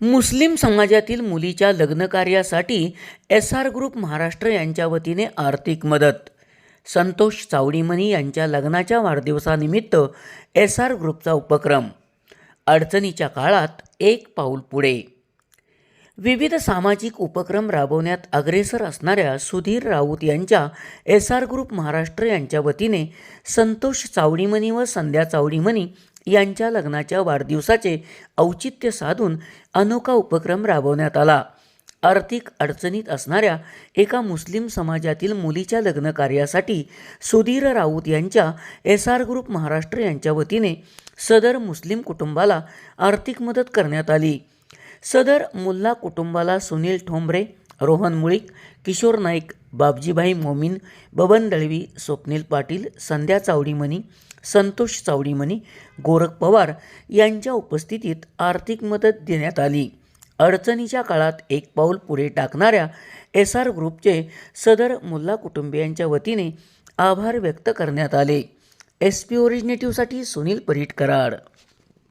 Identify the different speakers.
Speaker 1: मुस्लिम समाजातील मुलीच्या लग्नकार्यासाठी एस आर ग्रुप महाराष्ट्र यांच्या वतीने आर्थिक मदत. संतोष चावडीमणी यांच्या लग्नाच्या वाढदिवसानिमित्त एस आर ग्रुपचा उपक्रम. अडचणीच्या काळात एक पाऊल पुढे. विविध सामाजिक उपक्रम राबवण्यात अग्रेसर असणाऱ्या सुधीर राऊत यांच्या एस आर ग्रुप महाराष्ट्र यांच्या वतीने संतोष चावडीमणी व संध्या चावडीमणी यांच्या लग्नाच्या वाढदिवसाचे औचित्य साधून अनोखा उपक्रम राबवण्यात आला. आर्थिक अडचणीत असणाऱ्या एका मुस्लिम समाजातील मुलीच्या लग्न कार्यासाठी सुधीर राऊत यांच्या एस आर ग्रुप महाराष्ट्र यांच्या वतीने सदर मुस्लिम कुटुंबाला आर्थिक मदत करण्यात आली. सदर मुल्ला कुटुंबाला सुनील ठोंबरे रोहन मुळीक किशोर नाईक बाबजीभाई मोमीन बबन दळवी स्वप्नील पाटील संध्या चावडीमणी संतोष चावडीमणी गोरख पवार यांच्या उपस्थितीत आर्थिक मदत देण्यात आली. अडचणीच्या काळात एक पाऊल पुढे टाकणाऱ्या एस आर ग्रुपचे सदर मुल्ला कुटुंबियांच्या वतीने आभार व्यक्त करण्यात आले. एस पी ओरिजिनेटिव्हसाठी सुनील परीट कराड.